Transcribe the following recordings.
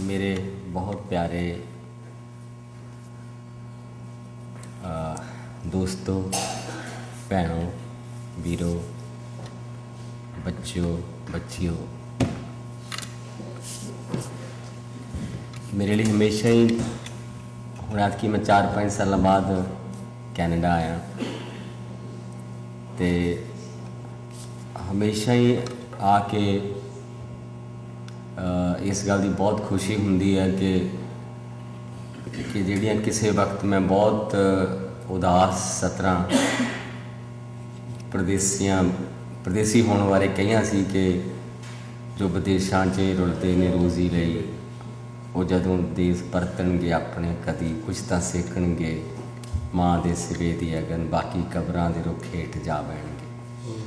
मेरे बहुत प्यारे दोस्तों भैनों वीरों ਵੀਰੋ ਬੱਚਿਓ ਬੱਚਿਓ। ਮੇਰੇ ਲਈ ਹਮੇਸ਼ਾ ਹੀ, ਹੁਣ ਅੱਜ ਕੀ ਮੈਂ 4-5 ਸਾਲਾਂ ਬਾਅਦ ਕੈਨੇਡਾ ਆਇਆ। ਤੇ ਹਮੇਸ਼ਾ ਹੀ ਆ ਕੇ ਇਸ ਗੱਲ ਦੀ ਬਹੁਤ ਖੁਸ਼ੀ ਹੁੰਦੀ ਹੈ ਕਿ ਕਿ ਜਿਹੜੀਆਂ ਕਿਸੇ ਵਕਤ ਮੈਂ ਬਹੁਤ ਉਦਾਸ, ਸਤਰਾਂ, ਪ੍ਰਦੇਸੀਆਂ ਪ੍ਰਦੇਸੀ ਹੋਣ ਬਾਰੇ ਕਹੀਆਂ ਸੀ ਕਿ ਜੋ ਵਿਦੇਸ਼ਾਂ 'ਚ ਰੁਲਦੇ ਨੇ ਰੋਜ਼ੀ ਲਈ, ਉਹ ਜਦੋਂ ਦੇਸ਼ ਪਰਤਣਗੇ ਆਪਣੇ, ਕਦੀ ਕੁਛ ਤਾਂ ਸਿੱਖਣਗੇ, ਮਾਂ ਦੇ ਸਿਵੇ ਦੀ ਅਗਨ, ਬਾਕੀ ਕਬਰਾਂ ਦੇ ਰੁੱਖ ਹੇਠ ਜਾ ਬਹਿਣਗੇ।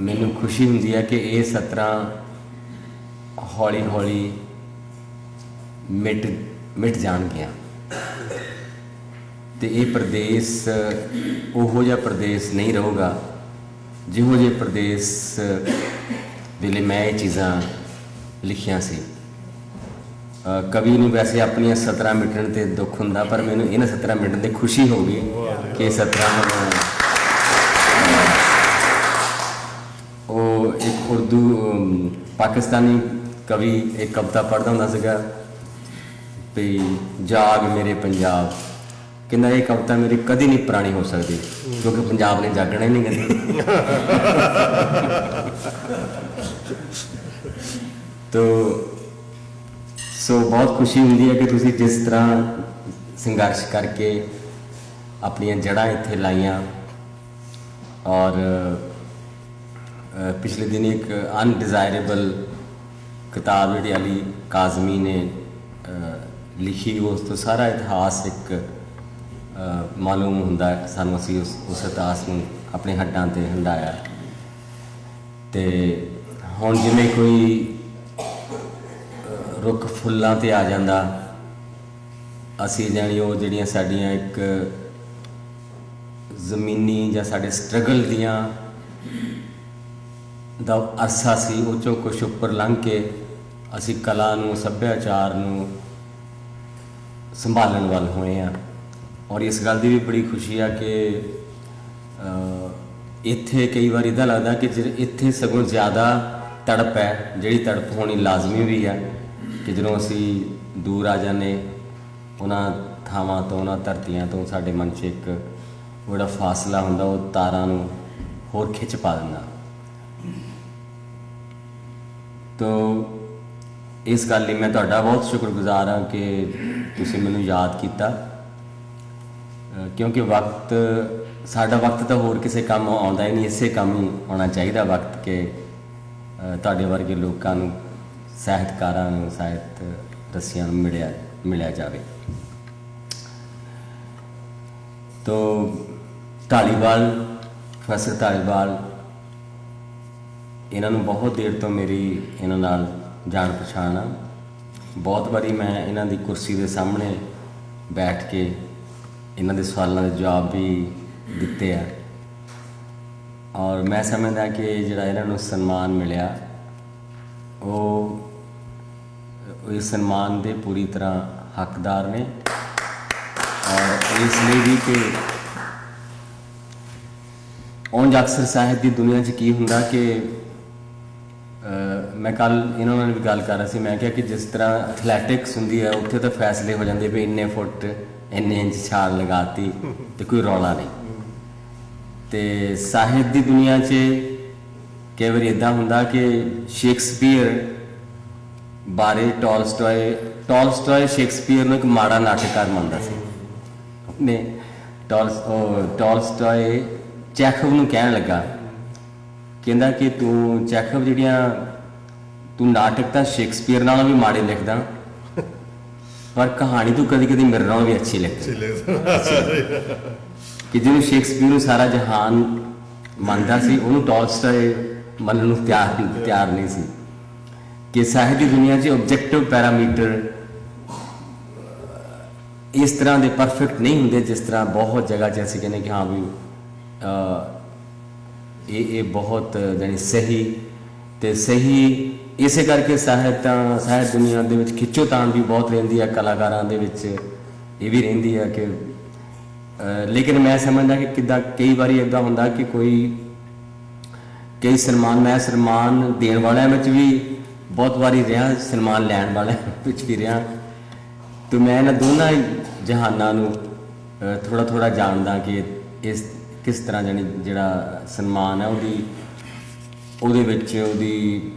ਮੈਨੂੰ ਖੁਸ਼ੀ ਹੁੰਦੀ ਹੈ ਕਿ ਇਹ ਸਤਰਾਂ ਹੌਲੀ ਹੌਲੀ ਮਿਟ ਮਿਟ ਜਾਣਗੀਆਂ। ਤੇ ਇਹ ਪ੍ਰਦੇਸ਼, ਉਹੋ ਜਿਹਾ ਪ੍ਰਦੇਸ਼ ਨਹੀਂ ਰਹੂਗਾ ਜਿਹੋ ਜਿਹੇ ਪ੍ਰਦੇਸ਼ ਵੇਲੇ ਮੈਂ ਇਹ ਚੀਜ਼ਾਂ ਲਿਖੀਆਂ ਸੀ। ਕਵੀ ਨੂੰ ਵੈਸੇ ਆਪਣੀਆਂ 17 ਮਿਟਣ ਤੇ ਦੁੱਖ ਹੁੰਦਾ, ਪਰ ਮੈਨੂੰ ਇਹਨਾਂ 17 ਮਿਟਣ ਤੇ ਖੁਸ਼ੀ ਹੋ ਗਈ ਕਿ 17 ਉਹ ਇੱਕ ਉਰਦੂ ਪਾਕਿਸਤਾਨੀ ਕਵੀ, ਇੱਕ ਕਵਿਤਾ ਪੜ੍ਹਦਾ ਹੁੰਦਾ ਸੀਗਾ ਵੀ ਜਾਗ ਮੇਰੇ ਪੰਜਾਬ। ਕਹਿੰਦਾ ਇਹ ਕਵਿਤਾ ਮੇਰੀ ਕਦੀ ਨਹੀਂ ਪੁਰਾਣੀ ਹੋ ਸਕਦੀ, ਕਿਉਂਕਿ ਪੰਜਾਬ ਨੇ ਜਾਗਣਾ ਹੀ ਨਹੀਂ ਕਦੀ। ਤੋ, ਸੋ ਬਹੁਤ ਖੁਸ਼ੀ ਹੁੰਦੀ ਹੈ ਕਿ ਤੁਸੀਂ ਜਿਸ ਤਰ੍ਹਾਂ ਸੰਘਰਸ਼ ਕਰਕੇ ਆਪਣੀਆਂ ਜੜ੍ਹਾਂ ਇੱਥੇ ਲਾਈਆਂ ਔਰ ਪਿਛਲੇ ਦਿਨ ਇੱਕ ਅਨਡਿਜ਼ਾਇਰੇਬਲ ਕਿਤਾਬ ਜਿਹੜੀ ਅਲੀ ਕਾਜ਼ਮੀ ਨੇ ਲਿਖੀ, ਉਸ ਤੋਂ ਸਾਰਾ ਇਤਿਹਾਸ ਇੱਕ ਮਾਲੂਮ ਹੁੰਦਾ ਹੈ, ਸਾਨੂੰ ਅਸੀਂ ਉਸ ਉਸ ਇਤਿਹਾਸ ਨੂੰ ਆਪਣੇ ਹੱਡਾਂ ਤੇ ਹੰਡਾਇਆ ਤੇ ਹੁਣ ਜਿਵੇਂ ਕੋਈ ਰੁੱਖ ਫੁੱਲਾਂ ਤੇ ਆ ਜਾਂਦਾ, ਅਸੀਂ ਜਾਣੀ ਉਹ ਜਿਹੜੀਆਂ ਸਾਡੀਆਂ ਇੱਕ ਜ਼ਮੀਨੀ ਜਾਂ ਸਾਡੇ ਸਟਰਗਲ ਦੀਆਂ ਦਾ ਅਰਸਾ ਸੀ, ਉਹ ਚੋਂ ਕੁਛ ਉੱਪਰ ਲੰਘ ਕੇ ਅਸੀਂ ਕਲਾ ਨੂੰ, ਸੱਭਿਆਚਾਰ ਨੂੰ ਸੰਭਾਲਣ ਵੱਲ ਹੋਏ ਆ ਔਰ ਇਸ ਗੱਲ ਦੀ ਵੀ ਬੜੀ ਖੁਸ਼ੀ ਆ ਕਿ ਇੱਥੇ ਕਈ ਵਾਰ ਇਦਾਂ ਲੱਗਦਾ ਕਿ ਜਿਹੜੇ ਇੱਥੇ ਸਗੋਂ ਜ਼ਿਆਦਾ ਤੜਪ ਹੈ, ਜਿਹੜੀ ਤੜਪ ਹੋਣੀ ਲਾਜ਼ਮੀ ਵੀ ਹੈ ਕਿ ਜਦੋਂ ਅਸੀਂ ਦੂਰ ਆ ਜਾਂਦੇ, ਉਹਨਾਂ ਥਾਵਾਂ ਤੋਂ, ਉਹਨਾਂ ਧਰਤੀਆਂ ਤੋਂ ਸਾਡੇ ਮਨ 'ਚ ਇੱਕ ਉਹ ਜਿਹੜਾ ਫਾਸਲਾ ਹੁੰਦਾ, ਉਹ ਤਾਰਾਂ ਨੂੰ ਹੋਰ ਖਿੱਚ ਪਾ ਦਿੰਦਾ। ਤੋ, ਇਸ ਗੱਲ ਲਈ ਮੈਂ ਤੁਹਾਡਾ ਬਹੁਤ ਸ਼ੁਕਰਗੁਜ਼ਾਰ ਹਾਂ ਕਿ ਤੁਸੀਂ ਮੈਨੂੰ ਯਾਦ ਕੀਤਾ। ਕਿਉਂਕਿ ਵਕਤ, ਸਾਡਾ ਵਕਤ ਤਾਂ ਹੋਰ ਕਿਸੇ ਕੰਮ ਆਉਂਦਾ ਹੀ ਨਹੀਂ, ਇਸੇ ਕੰਮ ਹੀ ਆਉਣਾ ਚਾਹੀਦਾ ਵਕਤ ਕਿ ਤੁਹਾਡੇ ਵਰਗੇ ਲੋਕਾਂ ਨੂੰ, ਸਾਹਿਤਕਾਰਾਂ ਨੂੰ, ਸਾਹਿਤ ਰਸੀਆਂ ਨੂੰ ਮਿਲਿਆ ਮਿਲਿਆ ਜਾਵੇ। ਤੋ ਢਾਲੀਵਾਲ ਪ੍ਰੋਫੈਸਰ ਢਾਲੀਵਾਲ ਇਹਨਾਂ ਨੂੰ ਬਹੁਤ ਦੇਰ ਤੋਂ ਮੇਰੀ ਇਹਨਾਂ ਨਾਲ ਜਾਣ ਪਛਾਣ ਆ। ਬਹੁਤ ਵਾਰੀ ਮੈਂ ਇਹਨਾਂ ਦੀ ਕੁਰਸੀ ਦੇ ਸਾਹਮਣੇ ਬੈਠ ਕੇ ਇਹਨਾਂ ਦੇ ਸਵਾਲਾਂ ਦੇ ਜਵਾਬ ਵੀ ਦਿੱਤੇ ਆ। ਔਰ ਮੈਂ ਸਮਝਦਾ ਕਿ ਜਿਹੜਾ ਇਹਨਾਂ ਨੂੰ ਸਨਮਾਨ ਮਿਲਿਆ, ਉਹ ਇਸ ਸਨਮਾਨ ਦੇ ਪੂਰੀ ਤਰ੍ਹਾਂ ਹੱਕਦਾਰ ਨੇ। ਔਰ ਇਸ ਲਈ ਵੀ ਕਿ ਉਂਝ ਅਕਸਰ ਸਾਹਿਤ ਦੀ ਦੁਨੀਆ 'ਚ ਕੀ ਹੁੰਦਾ ਕਿ ਮੈਂ ਕੱਲ ਇਹਨਾਂ ਨਾਲ ਵੀ ਗੱਲ ਕਰ ਰਿਹਾ ਸੀ। ਮੈਂ ਕਿਹਾ ਕਿ ਜਿਸ ਤਰ੍ਹਾਂ ਐਥਲੈਟਿਕਸ ਹੁੰਦੀ ਹੈ, ਉੱਥੇ ਤਾਂ ਫੈਸਲੇ ਹੋ ਜਾਂਦੇ ਵੀ ਇੰਨੇ ਫੁੱਟ ਇੰਨੇ ਇੰਚ ਛਾਲ ਲਗਾਤੀ ਤੇ ਕੋਈ ਰੌਲਾ ਨਹੀਂ। ਤੇ ਸਾਹਿਤ ਦੀ ਦੁਨੀਆ 'ਚ ਕਈ ਵਾਰੀ ਇਦਾਂ ਹੁੰਦਾ ਕਿ ਸ਼ੇਕਸਪੀਅਰ ਬਾਰੇ ਟੋਲਸਟੋਏ ਟੋਲਸਟੋਏ ਸ਼ੇਕਸਪੀਅਰ ਨੂੰ ਇੱਕ ਮਾੜਾ ਨਾਟਕਕਾਰ ਮੰਨਦਾ ਸੀ। ਨੇ ਟੋਲਸ, ਉਹ ਟੋਲਸਟੋਏ ਚੈਖਵ ਨੂੰ ਕਹਿਣ ਲੱਗਾ, ਕਹਿੰਦਾ ਕਿ ਤੂੰ ਚੈਖਵ ਜਿਹੜੀਆਂ ਤੂੰ ਨਾਟਕ ਤਾਂ ਸ਼ੇਕਸਪੀਅਰ ਨਾਲੋਂ ਵੀ ਮਾੜੇ ਲਿਖਦਾ। ਪਰ ਕਹਾਣੀ ਤੂੰ ਕਦੀ ਕਦੀ ਮੇਰੇ ਨਾਲੋਂ ਵੀ ਅੱਛੀ ਲਿਖਦਾ ਕਿ ਜਿਹਨੂੰ ਸ਼ੇਕਸਪੀਅਰ ਨੂੰ ਸਾਰਾ ਜਹਾਨ ਮੰਨਦਾ ਸੀ, ਉਹਨੂੰ ਟੋਲਸਟਾਏ ਮੰਨਣ ਨੂੰ ਤਿਆਰ ਤਿਆਰ ਨਹੀਂ ਸੀ। ਕਿ ਸਾਹਿਤ ਦੀ ਦੁਨੀਆ 'ਚ ਆਬਜੈਕਟਿਵ ਪੈਰਾਮੀਟਰ ਇਸ ਤਰ੍ਹਾਂ ਦੇ ਪਰਫੈਕਟ ਨਹੀਂ ਹੁੰਦੇ, ਜਿਸ ਤਰ੍ਹਾਂ ਬਹੁਤ ਜਗ੍ਹਾ 'ਚ ਅਸੀਂ ਕਹਿੰਦੇ ਕਿ ਹਾਂ ਵੀ ਇਹ ਇਹ ਬਹੁਤ ਜਾਨੀ ਸਹੀ ਤੇ ਸਹੀ ਇਸੇ ਕਰਕੇ ਸਾਹਿਤ ਤਾਂ ਸਾਹਿਤ ਦੁਨੀਆ ਦੇ ਵਿੱਚ ਖਿੱਚੋਤਾਣ ਵੀ ਬਹੁਤ ਰਹਿੰਦੀ ਹੈ ਕਲਾਕਾਰਾਂ ਦੇ ਵਿੱਚ ਇਹ ਵੀ ਰਹਿੰਦੀ ਹੈ ਕਿ ਲੇਕਿਨ ਮੈਂ ਸਮਝਦਾ ਕਿ ਕਿੱਦਾਂ ਕਈ ਵਾਰੀ ਇਦਾਂ ਹੁੰਦਾ ਕਿ ਕੋਈ, ਕਈ ਸਨਮਾਨ, ਮੈਂ ਸਨਮਾਨ ਦੇਣ ਵਾਲਿਆਂ ਵਿੱਚ ਵੀ ਬਹੁਤ ਵਾਰੀ ਰਿਹਾ, ਸਨਮਾਨ ਲੈਣ ਵਾਲਿਆਂ ਵਿੱਚ ਵੀ ਰਿਹਾ। ਤੇ ਮੈਂ ਇਹਨਾਂ ਦੋਨਾਂ ਜਹਾਨਾਂ ਨੂੰ ਥੋੜਾ ਥੋੜਾ ਜਾਣਦਾ ਕਿ ਇਸ, ਕਿਸ ਤਰ੍ਹਾਂ ਜਾਨੀ ਜਿਹੜਾ ਸਨਮਾਨ ਹੈ ਉਹਦੀ, ਉਹਦੇ ਵਿੱਚ ਉਹਦੀ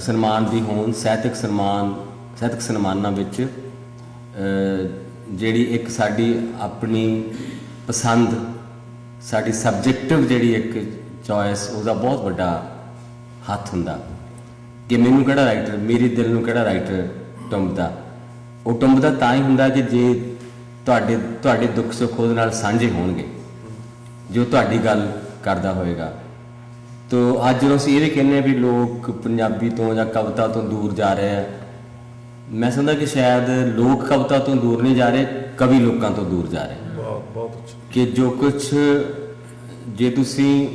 ਸਨਮਾਨ ਦੀ ਹੋਂਦ ਸਾਹਿਤਕ ਸਨਮਾਨ ਸਾਹਿਤਕ ਸਨਮਾਨਾਂ ਵਿੱਚ ਜਿਹੜੀ ਇੱਕ ਸਾਡੀ ਆਪਣੀ ਪਸੰਦ, ਸਾਡੀ ਸਬਜੈਕਟਿਵ ਜਿਹੜੀ ਇੱਕ ਚੋਇਸ ਉਹਦਾ ਬਹੁਤ ਵੱਡਾ ਹੱਥ ਹੁੰਦਾ। ਕਿ ਮੈਨੂੰ ਕਿਹੜਾ ਰਾਈਟਰ ਮੇਰੇ ਦਿਲ ਨੂੰ ਕਿਹੜਾ ਰਾਈਟਰ ਟੁੰਬਦਾ? ਉਹ ਟੁੰਬਦਾ ਤਾਂ ਹੀ ਹੁੰਦਾ ਕਿ ਜੇ ਤੁਹਾਡੇ ਤੁਹਾਡੇ ਦੁੱਖ ਸੁੱਖ ਉਹਦੇ ਨਾਲ ਸਾਂਝੇ ਹੋਣਗੇ, ਜੋ ਤੁਹਾਡੀ ਗੱਲ ਕਰਦਾ ਹੋਵੇਗਾ ਤੋ ਅੱਜ ਜਦੋਂ ਅਸੀਂ ਇਹ ਵੀ ਕਹਿੰਦੇ ਹਾਂ ਵੀ ਲੋਕ ਪੰਜਾਬੀ ਤੋਂ ਜਾਂ ਕਵਿਤਾ ਤੋਂ ਦੂਰ ਜਾ ਰਹੇ ਆ ਮੈਂ ਸਮਝਦਾ ਕਿ ਸ਼ਾਇਦ ਲੋਕ ਕਵਿਤਾ ਤੋਂ ਦੂਰ ਨਹੀਂ ਜਾ ਰਹੇ ਕਵੀ ਲੋਕਾਂ ਤੋਂ ਦੂਰ ਜਾ ਰਹੇ। ਬਹੁਤ ਬਹੁਤ ਅੱਛਾ। ਕਿ ਜੋ ਕੁਝ ਜੇ ਤੁਸੀਂ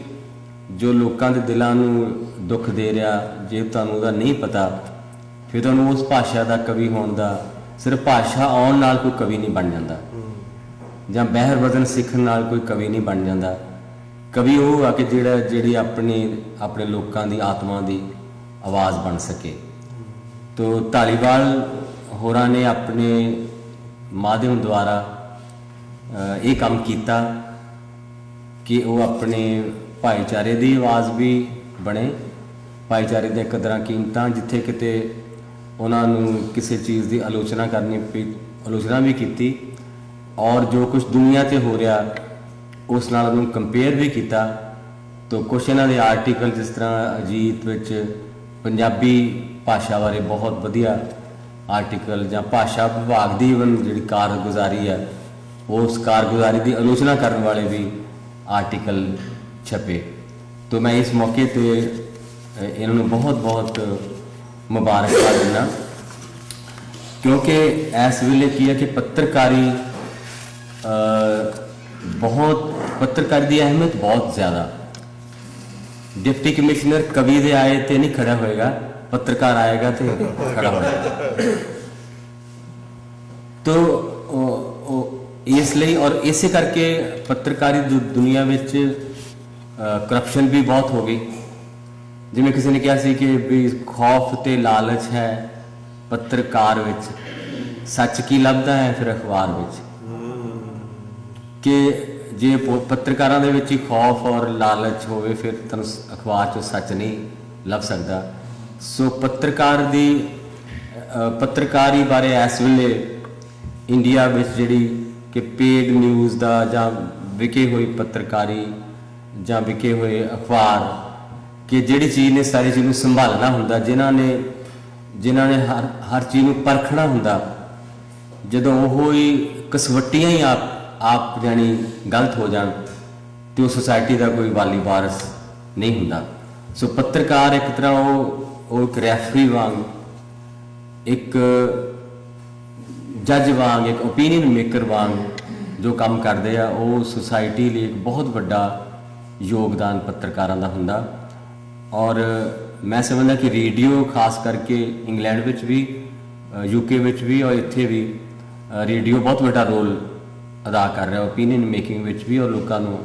ਜੋ ਲੋਕਾਂ ਦੇ ਦਿਲਾਂ ਨੂੰ ਦੁੱਖ ਦੇ ਰਿਹਾ ਜੇ ਤੁਹਾਨੂੰ ਉਹਦਾ ਨਹੀਂ ਪਤਾ ਫਿਰ ਤੁਹਾਨੂੰ ਉਸ ਭਾਸ਼ਾ ਦਾ ਕਵੀ ਹੋਣ ਦਾ ਸਿਰਫ ਭਾਸ਼ਾ ਆਉਣ ਨਾਲ ਕੋਈ ਕਵੀ ਨਹੀਂ ਬਣ ਜਾਂਦਾ। ਜਾਂ ਬਹਿਰ ਵਜ਼ਨ ਸਿੱਖਣ ਨਾਲ ਕੋਈ ਕਵੀ ਨਹੀਂ ਬਣ ਜਾਂਦਾ। ਕਵੀ ਉਹ ਆ ਕਿ ਜਿਹੜਾ ਜਿਹੜੀ ਆਪਣੀ, ਆਪਣੇ ਲੋਕਾਂ ਦੀ, ਆਤਮਾ ਦੀ ਆਵਾਜ਼ ਬਣ ਸਕੇ। ਤੋ ਧਾਲੀਵਾਲ ਹੋਰਾਂ ਨੇ ਆਪਣੇ ਮਾਧਿਅਮ ਦੁਆਰਾ ਇਹ ਕੰਮ ਕੀਤਾ ਕਿ ਉਹ ਆਪਣੇ ਭਾਈਚਾਰੇ ਦੀ ਆਵਾਜ਼ ਵੀ ਬਣੇ। ਭਾਈਚਾਰੇ ਦੀਆਂ ਕਦਰਾਂ ਕੀਮਤਾਂ, ਜਿੱਥੇ ਕਿਤੇ ਉਹਨਾਂ ਨੂੰ ਕਿਸੇ ਚੀਜ਼ ਦੀ ਆਲੋਚਨਾ ਕਰਨੀ ਪਈ, ਆਲੋਚਨਾ ਵੀ ਕੀਤੀ। ਔਰ ਜੋ ਕੁਝ ਦੁਨੀਆ ਤੇ ਹੋ ਰਿਹਾ ਉਸ ਨਾਲ ਉਹਨੂੰ ਕੰਪੇਅਰ ਵੀ ਕੀਤਾ ਤਾਂ ਕੁਛ ਇਹਨਾਂ ਦੇ ਆਰਟੀਕਲ ਜਿਸ ਤਰ੍ਹਾਂ ਅਜੀਤ ਵਿੱਚ ਪੰਜਾਬੀ ਭਾਸ਼ਾ ਬਾਰੇ ਬਹੁਤ ਵਧੀਆ ਆਰਟੀਕਲ ਜਾਂ ਭਾਸ਼ਾ ਵਿਭਾਗ ਦੀ even ਜਿਹੜੀ ਕਾਰਗੁਜ਼ਾਰੀ ਹੈ ਉਸ ਕਾਰਗੁਜ਼ਾਰੀ ਦੀ ਆਲੋਚਨਾ ਕਰਨ ਵਾਲੇ ਵੀ ਆਰਟੀਕਲ ਛਪੇ। ਤੋ ਮੈਂ ਇਸ ਮੌਕੇ ਤੇ ਇਹਨਾਂ ਨੂੰ ਬਹੁਤ ਬਹੁਤ ਮੁਬਾਰਕਬਾਦ ਦਿੰਦਾ। ਕਿਉਂਕਿ ਇਸ ਵੇਲੇ ਕੀ ਹੈ ਕਿ ਪੱਤਰਕਾਰੀ ਬਹੁਤ ਪੱਤਰਕਾਰੀ ਦੀ ਅਹਿਮੀਅਤ ਬਹੁਤ ਜ਼ਿਆਦਾ। ਡਿਪਟੀ ਕਮਿਸ਼ਨਰ ਕਵੀ ਦੇ ਆਏ ਤੇ ਨਹੀਂ ਖੜਾ ਹੋਏਗਾ, ਪੱਤਰਕਾਰ ਆਏਗਾ ਤੇ ਖੜਾ ਹੋਏਗਾ। ਤੋ ਇਸ ਲਈ ਔਰ ਇਸੇ ਕਰਕੇ ਪੱਤਰਕਾਰੀ ਦੁ- ਦੁਨੀਆ ਵਿੱਚ ਕਰਪਸ਼ਨ ਵੀ ਬਹੁਤ ਹੋ ਗਈ। ਜਿਵੇਂ ਕਿਸੇ ਨੇ ਕਿਹਾ ਸੀ ਕਿ ਵੀ ਖੌਫ ਤੇ ਲਾਲਚ ਹੈ ਪੱਤਰਕਾਰ ਵਿੱਚ। ਸੱਚ ਕੀ ਲੱਭਦਾ ਹੈ ਫਿਰ ਅਖਬਾਰ ਵਿੱਚ। ਕਿ ਜੇ ਪ- ਪੱਤਰਕਾਰਾਂ ਦੇ ਵਿੱਚ ਹੀ ਖੌਫ ਔਰ ਲਾਲਚ ਹੋਵੇ, ਫਿਰ ਤੁਹਾਨੂੰ ਅਖਬਾਰ 'ਚੋਂ ਸੱਚ ਨਹੀਂ ਲੱਭ ਸਕਦਾ। ਸੋ ਪੱਤਰਕਾਰ ਦੀ ਪੱਤਰਕਾਰੀ ਬਾਰੇ ਇਸ ਵੇਲੇ ਇੰਡੀਆ ਵਿੱਚ ਜਿਹੜੀ ਕਿ ਪੇਡ ਨਿਊਜ਼ ਦਾ ਜਾਂ ਵਿਕੇ ਹੋਈ ਪੱਤਰਕਾਰੀ ਜਾਂ ਵਿਕੇ ਹੋਏ ਅਖਬਾਰ, ਕਿ ਜਿਹੜੀ ਚੀਜ਼ ਨੇ ਸਾਰੀ ਚੀਜ਼ ਨੂੰ ਸੰਭਾਲਣਾ ਹੁੰਦਾ, ਜਿਨ੍ਹਾਂ ਨੇ ਜਿਨ੍ਹਾਂ ਨੇ ਹਰ ਹਰ ਚੀਜ਼ ਨੂੰ ਪਰਖਣਾ ਹੁੰਦਾ, ਜਦੋਂ ਉਹ ਹੀ ਕਸਵੱਟੀਆਂ ਹੀ ਆਪ ਆਪ ਜਾਨੀ ਗਲਤ ਹੋ ਜਾਣ, ਤੇ ਉਹ ਸੁਸਾਇਟੀ ਦਾ ਕੋਈ ਵਾਲੀ ਵਾਰਸ ਨਹੀਂ ਹੁੰਦਾ। ਸੋ ਪੱਤਰਕਾਰ ਇੱਕ ਤਰ੍ਹਾਂ ਉਹ ਉਹ ਇੱਕ ਰੈਫਰੀ ਵਾਂਗ, ਇੱਕ ਜੱਜ ਵਾਂਗ, ਇੱਕ ਓਪੀਨੀਅਨ ਮੇਕਰ ਵਾਂਗ ਜੋ ਕੰਮ ਕਰਦੇ ਆ, ਉਹ ਸੁਸਾਇਟੀ ਲਈ ਇੱਕ ਬਹੁਤ ਵੱਡਾ ਯੋਗਦਾਨ ਪੱਤਰਕਾਰਾਂ ਦਾ ਹੁੰਦਾ। ਔਰ ਮੈਂ ਸਮਝਦਾ ਕਿ ਰੇਡੀਓ ਖਾਸ ਕਰਕੇ ਇੰਗਲੈਂਡ ਵਿੱਚ ਵੀ ਯੂਕੇ ਵਿੱਚ ਵੀ ਔਰ ਇੱਥੇ ਵੀ ਰੇਡੀਓ ਬਹੁਤ ਵੱਡਾ ਰੋਲ ਅਦਾ ਕਰ ਰਿਹਾ ਓਪੀਨੀਅਨ ਮੇਕਿੰਗ ਵਿੱਚ ਵੀ ਔਰ ਲੋਕਾਂ ਨੂੰ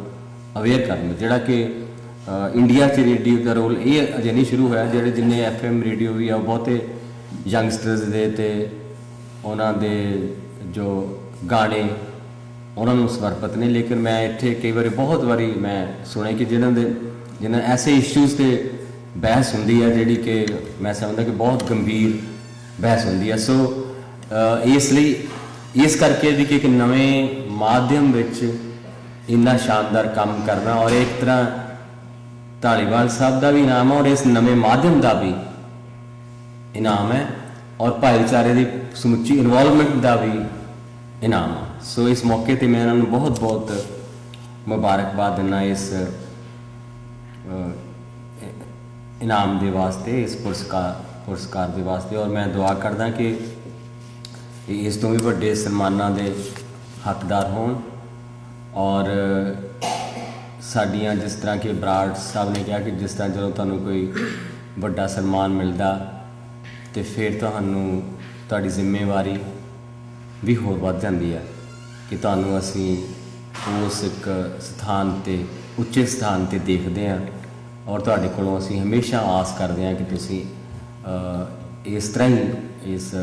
ਅਵੇਅਰ ਕਰਨ। ਵਿੱਚ ਜਿਹੜਾ ਕਿ ਇੰਡੀਆ 'ਚ ਰੇਡੀਓ ਦਾ ਰੋਲ ਇਹ ਅਜੇ ਨਹੀਂ ਸ਼ੁਰੂ ਹੋਇਆ, ਜਿਹੜੇ ਜਿੰਨੇ ਐਫਐਮ ਰੇਡੀਓ ਵੀ ਆ, ਉਹ ਬਹੁਤੇ ਯੰਗਸਟਰਸ ਦੇ ਤੇ ਉਹਨਾਂ ਦੇ ਜੋ ਗਾਣੇ, ਉਹਨਾਂ ਨੂੰ ਸਮਰਪਿਤ ਨੇ। ਲੇਕਿਨ ਮੈਂ ਇੱਥੇ ਕਈ ਵਾਰੀ, ਬਹੁਤ ਵਾਰੀ ਮੈਂ ਸੁਣਿਆ ਕਿ ਜਿਹਨਾਂ ਦੇ ਜਿਹਨਾਂ ਐਸੇ ਇਸ਼ੂਜ਼ ਤੇ ਬਹਿਸ ਹੁੰਦੀ ਹੈ ਜਿਹੜੀ ਕਿ ਮੈਂ ਸਮਝਦਾ ਕਿ ਬਹੁਤ ਗੰਭੀਰ ਬਹਿਸ ਹੁੰਦੀ ਹੈ ਸੋ ਇਸ ਲਈ, ਇਸ ਕਰਕੇ ਵੀ ਕਿ ਇੱਕ ਨਵੇਂ ਮਾਧਿਅਮ ਵਿੱਚ ਇੰਨਾ ਸ਼ਾਨਦਾਰ ਕੰਮ ਕਰਨਾ ਔਰ ਇੱਕ ਤਰ੍ਹਾਂ ਧਾਲੀਵਾਲ ਸਾਹਿਬ ਦਾ ਵੀ ਇਨਾਮ ਹੈ ਔਰ ਇਸ ਨਵੇਂ ਮਾਧਿਅਮ ਦਾ ਵੀ ਇਨਾਮ ਹੈ ਔਰ ਭਾਈਚਾਰੇ ਦੀ ਸਮੁੱਚੀ ਇਨਵੋਲਵਮੈਂਟ ਦਾ ਵੀ ਇਨਾਮ ਹੈ। ਸੋ ਇਸ ਮੌਕੇ ਤੇ ਮੈਂ ਇਹਨਾਂ ਨੂੰ ਬਹੁਤ ਬਹੁਤ ਮੁਬਾਰਕਬਾਦ ਦਿੰਦਾ ਇਸ ਇਨਾਮ ਦੇ ਵਾਸਤੇ, ਇਸ ਪੁਰਸਕਾਰ ਪੁਰਸਕਾਰ ਦੇ ਵਾਸਤੇ ਔਰ ਮੈਂ ਦੁਆ ਕਰਦਾ ਕਿ ਇਸ ਤੋਂ ਵੀ ਵੱਡੇ ਸਨਮਾਨਾਂ ਦੇ ਹੱਕਦਾਰ ਹੋਣ ਔਰ ਸਾਡੀਆਂ ਜਿਸ ਤਰ੍ਹਾਂ ਕਿ ਬਰਾੜ ਸਾਹਿਬ ਨੇ ਕਿਹਾ ਕਿ ਜਿਸ ਤਰ੍ਹਾਂ ਜਦੋਂ ਤੁਹਾਨੂੰ ਕੋਈ ਵੱਡਾ ਸਨਮਾਨ ਮਿਲਦਾ ਤੇ ਫਿਰ ਤੁਹਾਨੂੰ ਤੁਹਾਡੀ ਜ਼ਿੰਮੇਵਾਰੀ ਵੀ ਹੋਰ ਵੱਧ ਜਾਂਦੀ ਹੈ ਕਿ ਤੁਹਾਨੂੰ ਅਸੀਂ ਉਸ ਇੱਕ ਸਥਾਨ ਤੇ, ਉੱਚੇ ਸਥਾਨ ਤੇ ਦੇਖਦੇ ਹਾਂ ਔਰ ਤੁਹਾਡੇ ਕੋਲੋਂ ਅਸੀਂ ਹਮੇਸ਼ਾ ਆਸ ਕਰਦੇ ਹਾਂ ਕਿ ਤੁਸੀਂ ਇਸ ਤਰ੍ਹਾਂ ਹੀ ਇਸ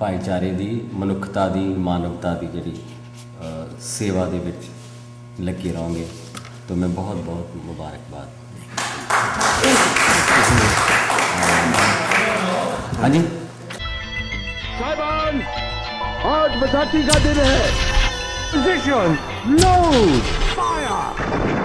ਭਾਈਚਾਰੇ ਦੀ ਮਨੁੱਖਤਾ ਦੀ ਮਾਨਵਤਾ ਦੀ ਜਿਹੜੀ ਅ, ਸੇਵਾ ਦੇ ਵਿੱਚ ਲੱਗੇ ਰਹੋਗੇ ਤਾਂ ਮੈਂ ਬਹੁਤ ਬਹੁਤ ਮੁਬਾਰਕਬਾਦ ਹਾਂਜੀ साहिबान आज बैसाखी का दिन है पोजीशन लोड फायर